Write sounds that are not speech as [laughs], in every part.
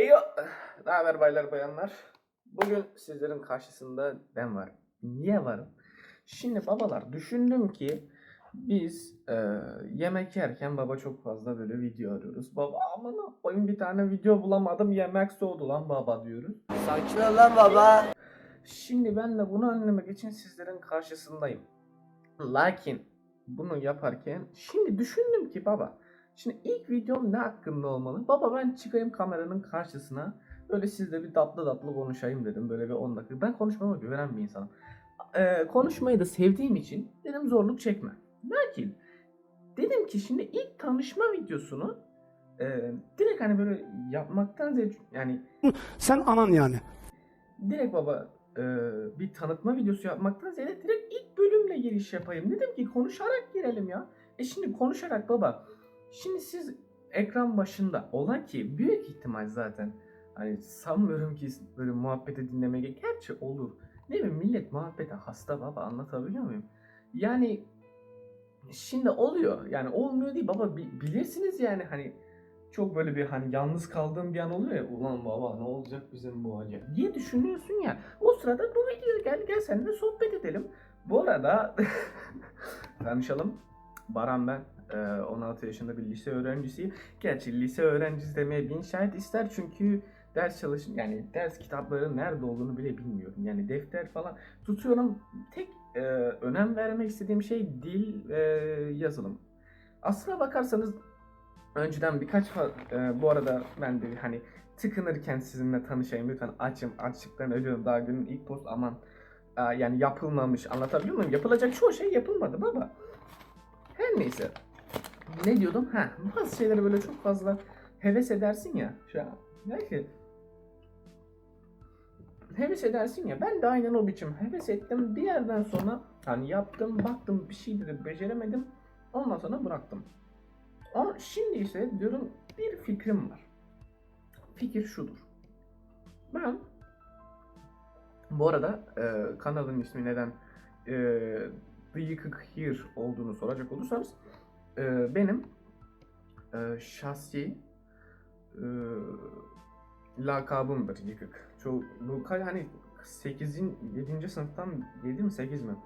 Eyo, ne haber baylar bayanlar? Bugün sizlerin karşısında ben varım. Niye varım? Şimdi babalar düşündüm ki biz e, yemek yerken baba çok fazla böyle video arıyoruz. Baba aman koyayım bir tane video bulamadım yemek soğudu lan baba diyoruz. Sakin ol lan baba. Şimdi ben de bunu önlemek için sizlerin karşısındayım. Lakin bunu yaparken şimdi düşündüm ki baba. Şimdi ilk videom ne hakkında olmalı? Baba ben çıkayım kameranın karşısına. Böyle sizle bir tatlı tatlı konuşayım dedim. Böyle bir 10 dakika. Ben konuşmama güvenen bir insanım. Ee, konuşmayı da sevdiğim için dedim zorluk çekme. Lakin dedim ki şimdi ilk tanışma videosunu e, direkt hani böyle yapmaktan zevk yani Sen anan yani. direkt baba e, bir tanıtma videosu yapmaktan ziyade direkt ilk bölümle giriş yapayım. Dedim ki konuşarak girelim ya. E şimdi konuşarak baba. Şimdi siz ekran başında ola ki büyük ihtimal zaten hani sanmıyorum ki böyle muhabbeti dinlemeye gerçi olur. Ne bileyim millet muhabbete hasta baba anlatabiliyor muyum? Yani şimdi oluyor yani olmuyor değil baba bi- bilirsiniz yani hani çok böyle bir hani yalnız kaldığım bir an oluyor ya ulan baba ne olacak bizim bu hali diye düşünüyorsun ya o sırada bu video gel gel seninle sohbet edelim. Bu arada [laughs] tanışalım. Baran ben. Ee, 16 yaşında bir lise öğrencisiyim. Gerçi lise öğrencisi demeye bin şahit ister çünkü ders çalışın yani ders kitapları nerede olduğunu bile bilmiyorum. Yani defter falan tutuyorum. Tek e, önem vermek istediğim şey dil ve yazılım. Aslına bakarsanız önceden birkaç e, bu arada ben de hani tıkınırken sizinle tanışayım lütfen açım açlıktan ölüyorum daha günün ilk post aman Aa, yani yapılmamış anlatabiliyor muyum? Yapılacak çoğu şey yapılmadı baba. Her neyse. Ne diyordum? Ha, bazı şeyleri böyle çok fazla heves edersin ya. Şu an. Belki heves edersin ya. Ben de aynen o biçim heves ettim. Bir yerden sonra hani yaptım, baktım bir şeyleri beceremedim. Ondan sonra bıraktım. Ama şimdi ise diyorum bir fikrim var. Fikir şudur. Ben bu arada e, kanalın ismi neden e, The Yıkık Here olduğunu soracak olursanız e, benim e, şahsi e, lakabımdır Yıkık. Çoğu, bu ka- hani 8'in 7. sınıftan 7 mi 8 mi?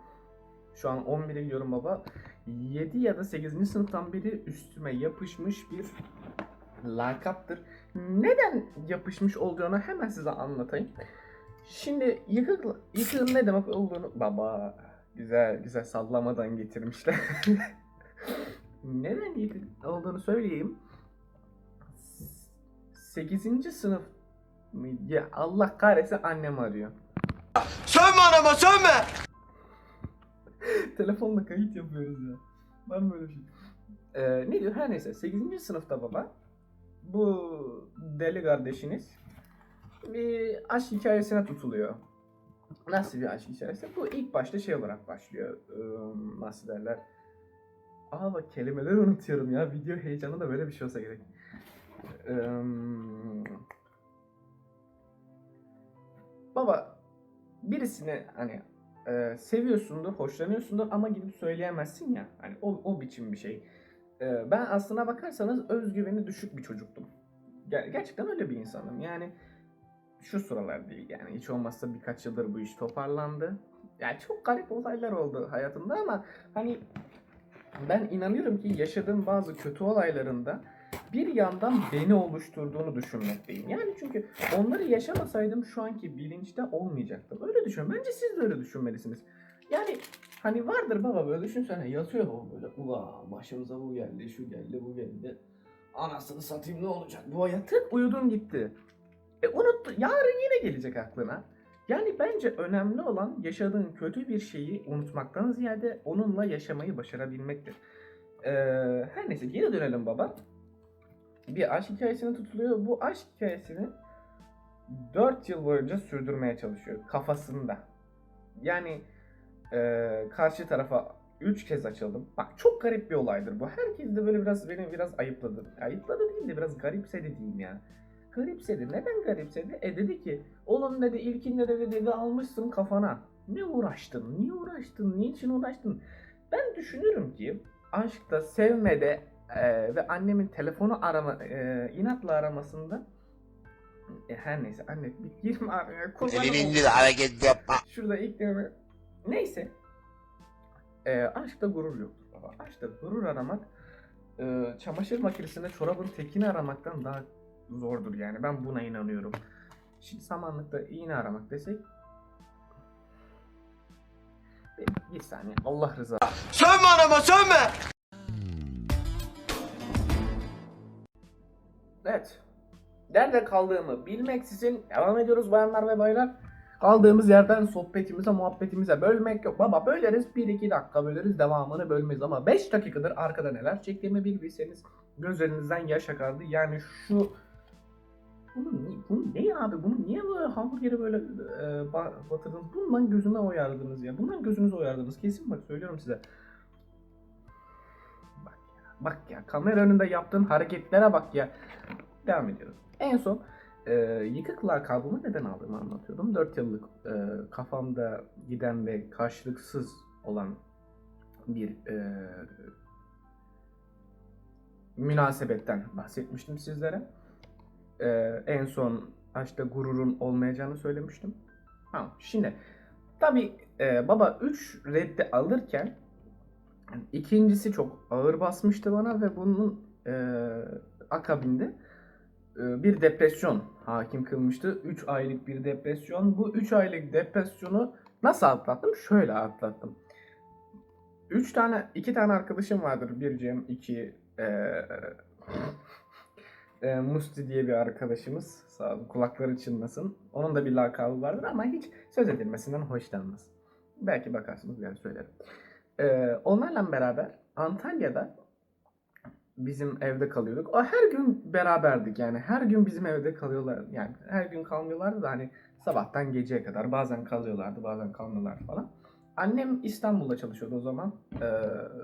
Şu an 11'e gidiyorum baba. 7 ya da 8. sınıftan beri üstüme yapışmış bir lakaptır. Neden yapışmış olduğunu hemen size anlatayım. Şimdi yıkık, yıkığın ne demek olduğunu baba güzel güzel sallamadan getirmişler. [laughs] Neden yıkık olduğunu söyleyeyim. 8. sınıf ya Allah kahretsin annem arıyor. Sövme anama sövme. [laughs] Telefonla kayıt yapıyoruz ya. Mı böyle şey? Ee, ne diyor? Her neyse 8. sınıfta baba bu deli kardeşiniz bir aşk hikayesine tutuluyor. Nasıl bir aşk hikayesi? Bu ilk başta şey olarak başlıyor. Ee, nasıl derler? Aa bak kelimeleri unutuyorum ya. Video heyecanı da böyle bir şey olsa gerek. Ee, baba birisini hani e, seviyorsundur, hoşlanıyorsundur ama gidip söyleyemezsin ya. Hani o, o biçim bir şey. E, ben aslına bakarsanız özgüveni düşük bir çocuktum. Ger- gerçekten öyle bir insanım. Yani şu sıralar değil yani hiç olmazsa birkaç yıldır bu iş toparlandı. Yani çok garip olaylar oldu hayatımda ama hani ben inanıyorum ki yaşadığım bazı kötü olaylarında bir yandan beni oluşturduğunu düşünmekteyim. Yani çünkü onları yaşamasaydım şu anki bilinçte olmayacaktım. Öyle düşün. Bence siz de öyle düşünmelisiniz. Yani hani vardır baba böyle düşünsene yatıyor baba böyle. Ula başımıza bu geldi, şu geldi, bu geldi. Anasını satayım ne olacak bu hayat? Tık uyudun gitti. E unuttu. Yarın yine gelecek aklına. Yani bence önemli olan yaşadığın kötü bir şeyi unutmaktan ziyade onunla yaşamayı başarabilmektir. Ee, her neyse geri dönelim baba bir aşk hikayesine tutuluyor. Bu aşk hikayesini 4 yıl boyunca sürdürmeye çalışıyor kafasında. Yani e, karşı tarafa 3 kez açıldım. Bak çok garip bir olaydır bu. Herkes de böyle biraz beni biraz ayıpladı. Ayıpladı değil de biraz garipsedi diyeyim ya. Garipsedi. Neden garipsedi? E dedi ki oğlum dedi ilkinde dedi, dedi almışsın kafana. Ne uğraştın? Niye uğraştın? Niçin uğraştın? Ben düşünüyorum ki aşkta, sevmede ee, ve annemin telefonu arama e, inatla aramasında E, her neyse anne bir girme araya. kurbanım Elini olayım. indir hareket yapma. Şurada ilk deneme. Neyse. Ee, aşkta gurur yoktur baba. Aşkta gurur aramak e, çamaşır makinesinde çorabın tekini aramaktan daha zordur yani. Ben buna inanıyorum. Şimdi samanlıkta iğne aramak desek bir, saniye Allah rızası. Sövme anama sövme. Evet. Nerede kaldığımı bilmeksizin devam ediyoruz bayanlar ve baylar. Kaldığımız yerden sohbetimize, muhabbetimize bölmek yok. Baba böleriz 1-2 dakika böleriz devamını bölmeyiz ama 5 dakikadır arkada neler çektiğimi bir bilseniz gözlerinizden yaş akardı. Yani şu bunu, bunu ne abi bunu niye böyle hamburgeri böyle e, ba- batırdınız? Bundan gözüne oyardınız ya. Bundan gözünüzü oyardınız. Kesin bak söylüyorum size. Bak ya. Bak ya kamera önünde yaptığın hareketlere bak ya. Devam ediyoruz. En son e, yıkık lakabımı neden aldığımı anlatıyordum. 4 yıllık e, kafamda giden ve karşılıksız olan bir e, münasebetten bahsetmiştim sizlere. E, en son aşkta gururun olmayacağını söylemiştim. Tamam. Şimdi tabi baba 3 reddi alırken ikincisi çok ağır basmıştı bana ve bunun e, akabinde e, bir depresyon hakim kılmıştı. 3 aylık bir depresyon. Bu 3 aylık depresyonu nasıl atlattım? Şöyle atlattım. 3 tane, 2 tane arkadaşım vardır. Bir Cem, iki e, e, Musti diye bir arkadaşımız. Sağ olun, kulakları çınlasın. Onun da bir lakabı vardır ama hiç söz edilmesinden hoşlanmaz. Belki bakarsınız ben söylerim. E, onlarla beraber Antalya'da bizim evde kalıyorduk. O her gün beraberdik yani. Her gün bizim evde kalıyorlar. Yani her gün kalmıyorlardı da hani sabahtan geceye kadar bazen kalıyorlardı, bazen kalmıyorlardı falan. Annem İstanbul'da çalışıyordu o zaman. Ee,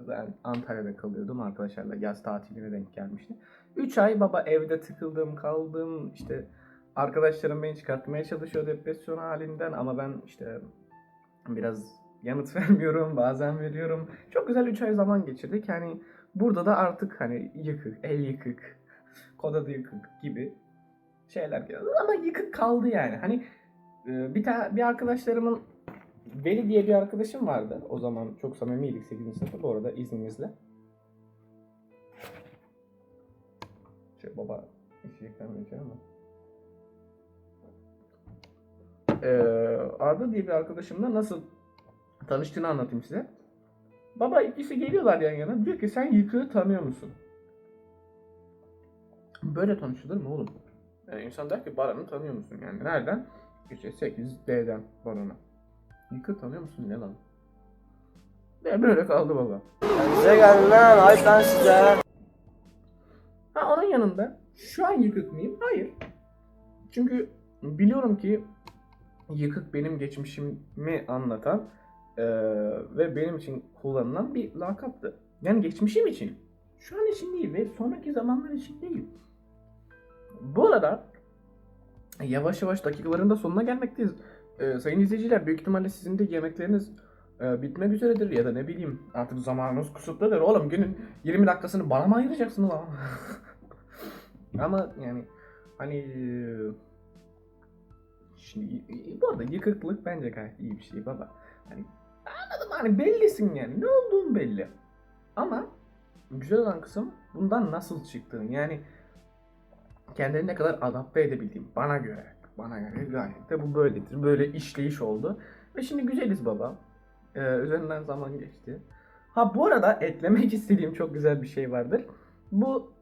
ben Antalya'da kalıyordum. Arkadaşlarla yaz tatiline denk gelmişti. 3 ay baba evde tıkıldım, kaldım. İşte arkadaşlarım beni çıkartmaya çalışıyor depresyon halinden ama ben işte biraz yanıt [laughs] vermiyorum, bazen veriyorum. Çok güzel 3 ay zaman geçirdik. Yani Burada da artık hani yıkık, el yıkık, [laughs] kod adı yıkık gibi şeyler geliyor. Ama yıkık kaldı yani. Hani e, bir tane bir arkadaşlarımın Veli diye bir arkadaşım vardı. O zaman çok samimiydik 8. sınıfta. Bu arada izninizle. Şey baba içecekten vereceğim ama. Ee, Arda diye bir arkadaşımla nasıl tanıştığını anlatayım size. Baba ikisi geliyorlar yan yana. Diyor ki sen yıkığı tanıyor musun? Böyle tanışılır mı oğlum? Yani insan der ki Baran'ı tanıyor musun yani? Nereden? İşte 8D'den Baran'a. Yıkığı tanıyor musun ne lan? Ve böyle kaldı baba. Size gelin lan ayıp lan size. Ha onun yanında şu an yıkık mıyım? Hayır. Çünkü biliyorum ki yıkık benim geçmişimi anlatan eee, ve benim için kullanılan bir lakaptı. Yani geçmişim için. Şu an için değil ve sonraki zamanlar için değil. Bu arada yavaş yavaş dakikaların da sonuna gelmekteyiz. Eee, sayın izleyiciler büyük ihtimalle sizin de yemekleriniz eee, bitmek üzeredir ya da ne bileyim artık zamanınız kısıtlıdır. Oğlum günün 20 dakikasını bana mı ayıracaksın lan? [laughs] Ama yani hani eee, şimdi bu arada yıkıklık bence gayet iyi bir şey baba. Hani anladım hani bellisin yani ne olduğun belli. Ama güzel olan kısım bundan nasıl çıktığın yani kendini ne kadar adapte edebildiğin bana göre bana göre gayet de bu böyledir. Böyle işleyiş oldu. Ve şimdi güzeliz baba. Ee, üzerinden zaman geçti. Ha bu arada eklemek [laughs] istediğim çok güzel bir şey vardır. Bu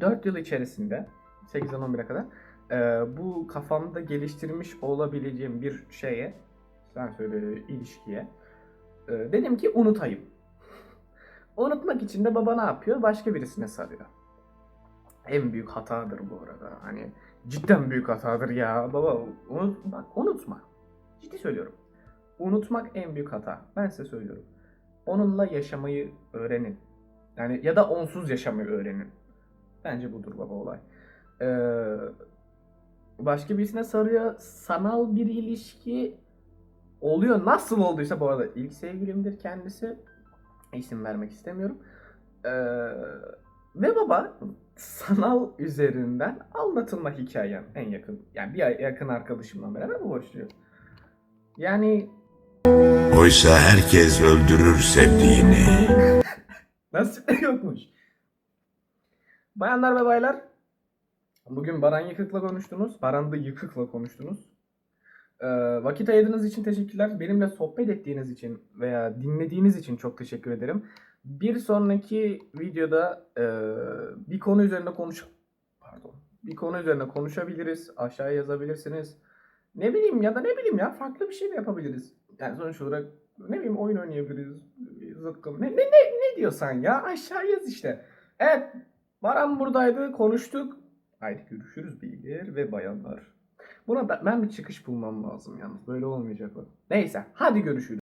4 yıl içerisinde 8'den 11'e kadar e, bu kafamda geliştirmiş olabileceğim bir şeye sen söyle ilişkiye e, dedim ki unutayım. [laughs] Unutmak için de baba ne yapıyor? Başka birisine sarıyor. En büyük hatadır bu arada. Hani cidden büyük hatadır ya. Baba unut, bak unutma. Ciddi söylüyorum. Unutmak en büyük hata. Ben size söylüyorum. Onunla yaşamayı öğrenin. Yani ya da onsuz yaşamayı öğrenin. Bence budur baba olay. Ee, başka birisine sarıyor. Sanal bir ilişki oluyor. Nasıl olduysa bu arada ilk sevgilimdir kendisi. İsim vermek istemiyorum. Ee, ve baba sanal üzerinden anlatılma hikayem en yakın. Yani bir yakın arkadaşımla beraber bu başlıyor. Yani Oysa herkes öldürür sevdiğini. [laughs] Nasip yokmuş. Bayanlar ve baylar, bugün Baran Yıkık'la konuştunuz. Baran da Yıkık'la konuştunuz. Ee, vakit ayırdığınız için teşekkürler. Benimle sohbet ettiğiniz için veya dinlediğiniz için çok teşekkür ederim. Bir sonraki videoda e, bir konu üzerine konuş... Pardon. Bir konu üzerine konuşabiliriz. Aşağıya yazabilirsiniz. Ne bileyim ya da ne bileyim ya farklı bir şey de yapabiliriz. Yani sonuç olarak ne bileyim oyun oynayabiliriz. Zıkkım. Ne, ne, ne, ne diyorsan ya aşağı yaz işte. Evet Baran buradaydı konuştuk. Haydi görüşürüz beyler ve bayanlar. Buna ben, bir çıkış bulmam lazım yalnız. Böyle olmayacak o. Neyse hadi görüşürüz.